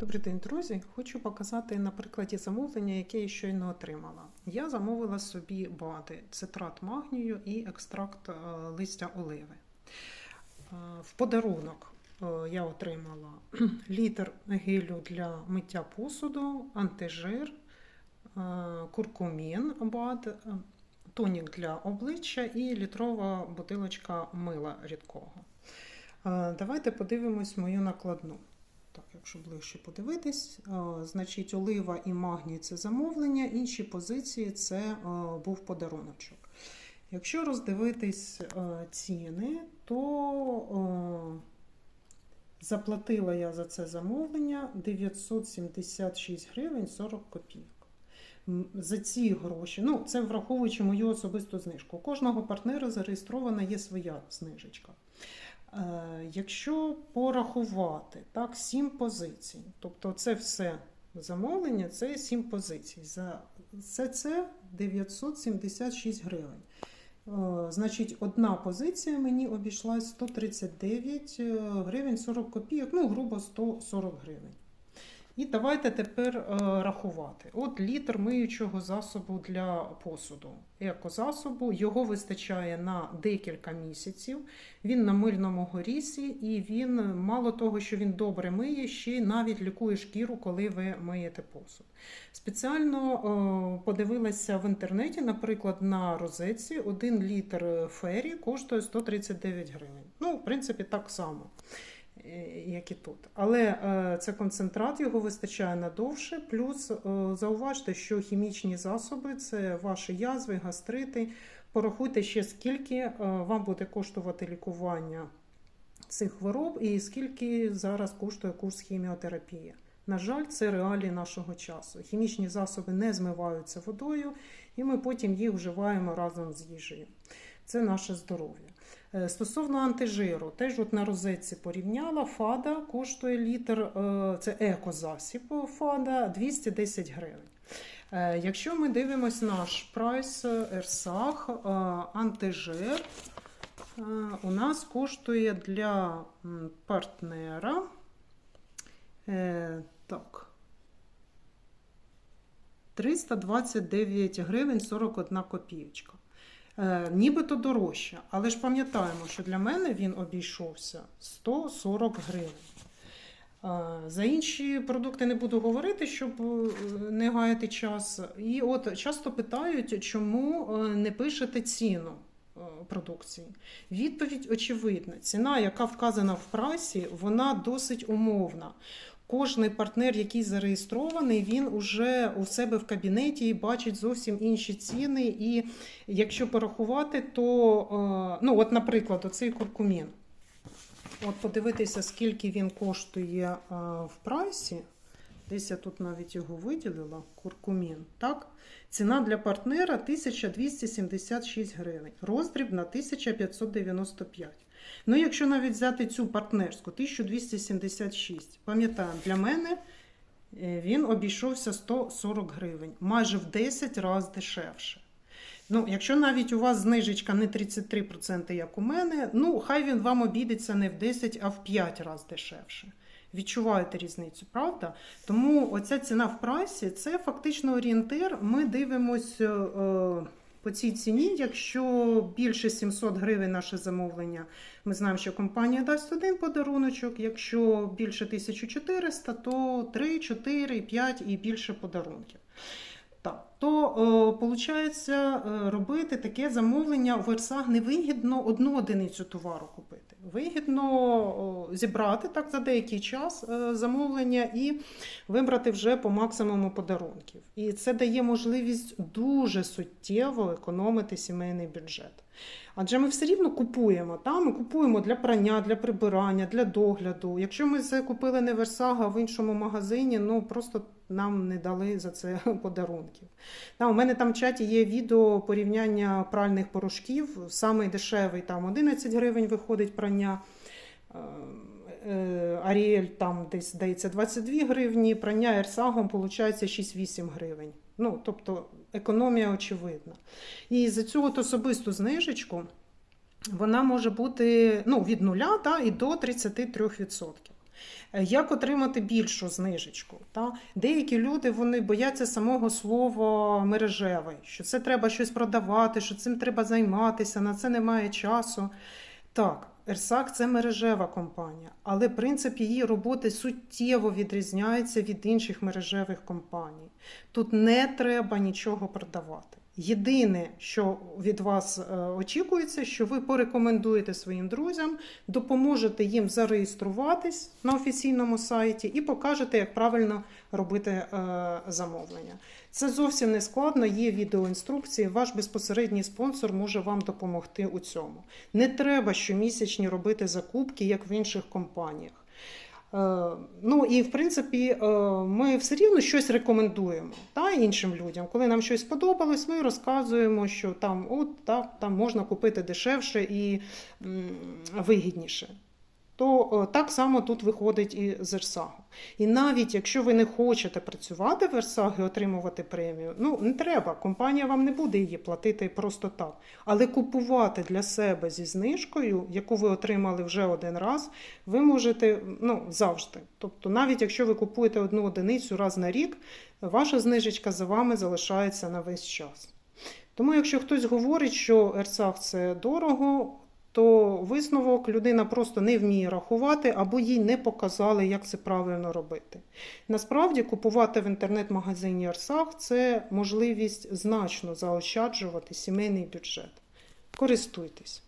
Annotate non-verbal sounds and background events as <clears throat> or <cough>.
Добрий день, друзі! Хочу показати на прикладі замовлення, яке я щойно отримала. Я замовила собі БАДи, цитрат магнію і екстракт е, листя оливи. Е, В подарунок е, я отримала <clears throat> літр гелю для миття посуду, антижир, куркумін БАД, тонік для обличчя і літрова бутилочка мила рідкого. Давайте подивимось мою накладну. Так, якщо ближче подивитись, е, значить олива і магній це замовлення, інші позиції це е, був подаруночок. Якщо роздивитись е, ціни, то заплатила я за це замовлення 976 гривень 40 копійок. За ці гроші, ну це враховуючи мою особисту знижку. У кожного партнера зареєстрована є своя знижечка. Е, Якщо порахувати так, 7 позицій, тобто це все замовлення, це 7 позицій. За все це 976 гривень. Е, Значить, одна позиція мені обійшлась 139 е, гривень 40 копійок, ну, грубо 140 гривень. І давайте тепер е, рахувати. От літр миючого засобу для посуду, екозасобу, його вистачає на декілька місяців. Він на мильному горісі, і він мало того, що він добре миє, ще й навіть лікує шкіру, коли ви миєте посуд. Спеціально е, подивилася в інтернеті, наприклад, на розетці 1 літр фері коштує 139 гривень. Ну, в принципі, так само як і тут. Але е, це концентрат, його вистачає надовше. Плюс е, зауважте, що хімічні засоби це ваші язви, гастрити. Порахуйте ще, скільки е, вам буде коштувати лікування цих хвороб і скільки зараз коштує курс хіміотерапії. На жаль, це реалії нашого часу. Хімічні засоби не змиваються водою, і ми потім їх вживаємо разом з їжею. Це наше здоров'я. Е, Стосовно антижиру, теж от на розетці порівняла. Фада коштує літр, е, це екозасіб фада 210 гривень. Е, Якщо ми дивимося наш прайс Ерсах, антижир у нас коштує для партнера. Так. 329 гривень 41 копійочка. Е, нібито дорожче, але ж пам'ятаємо, що для мене він обійшовся 140 гривень. Е, За інші продукти не буду говорити, щоб е, не гаяти час. І от часто питають, чому не пишете ціну продукції. Відповідь очевидна. Ціна, яка вказана в прайсі, вона досить умовна. Кожний партнер, який зареєстрований, він уже у себе в кабінеті бачить зовсім інші ціни. І якщо порахувати, то, е, ну, от, наприклад, оцей куркумін. От подивитися, скільки він коштує е, в прайсі. Десь я тут навіть його виділила, куркумін. Так? Ціна для партнера 1276 гривень, роздріб на 1595. Ну, якщо навіть взяти цю партнерську 1276, пам'ятаємо, для мене е, він обійшовся 140 гривень, майже в 10 разів дешевше. Ну, якщо навіть у вас знижечка не 33%, як у мене, ну хай він вам обійдеться не в 10, а в 5 разів дешевше. Відчуваєте різницю, правда? Тому оця ціна в прайсі це фактично орієнтир. Ми дивимося е, по цій ціні. Якщо більше 700 гривень наше замовлення, ми знаємо, що компанія дасть один подаруночок. Якщо більше 1400, то 3, 4, 5 і більше подарунків. Так, то виходить, робити таке замовлення в Версах невигідно одну одиницю товару купити. Вигідно зібрати так за деякий час е, замовлення і вибрати вже по максимуму подарунків. І це дає можливість дуже суттєво економити сімейний бюджет. Адже ми все рівно купуємо. Та? Ми купуємо для прання, для прибирання, для догляду. Якщо ми це купили не в Версага, а в іншому магазині, ну просто нам не дали за це <laughs> подарунків. Та, у мене там в чаті є відео порівняння пральних порошків. Самий дешевий там 11 гривень виходить прання. Аріель там десь здається 22 гривні, прання Ерсагом виходить 6-8 гривень. Ну, тобто економія очевидна. І за цю от особисту знижечку вона може бути ну, від 0 та, і до 33%. Е, Як отримати більшу знижечку? Та? Деякі люди вони бояться самого слова мережевий, що це треба щось продавати, що цим треба займатися, на це немає часу. Так, Ерсак це мережева компанія, але принцип її роботи суттєво відрізняється від інших мережевих компаній. Тут не треба нічого продавати. Єдине, що від вас е, очікується, що ви порекомендуєте своїм друзям, допоможете їм зареєструватись на офіційному сайті і покажете, як правильно робити е, замовлення. Це зовсім не складно, є відеоінструкції. Ваш безпосередній спонсор може вам допомогти у цьому. Не треба щомісячні робити закупки, як в інших компаніях. Е, Ну і в принципі, е, ми все рівно щось рекомендуємо та, іншим людям. Коли нам щось сподобалось, ми розказуємо, що там от так, там можна купити дешевше і вигідніше. То е, так само тут виходить і з Ерсагу. І навіть якщо ви не хочете працювати в Ерсаг і отримувати премію, ну не треба, компанія вам не буде її платити просто так. Але купувати для себе зі знижкою, яку ви отримали вже один раз, ви можете ну, завжди. Тобто, навіть якщо ви купуєте одну одиницю раз на рік, ваша знижечка за вами залишається на весь час. Тому, якщо хтось говорить, що Ерсаг це дорого, то висновок людина просто не вміє рахувати або їй не показали, як це правильно робити. Насправді, купувати в інтернет-магазині Арсах це можливість значно заощаджувати сімейний бюджет. Користуйтесь.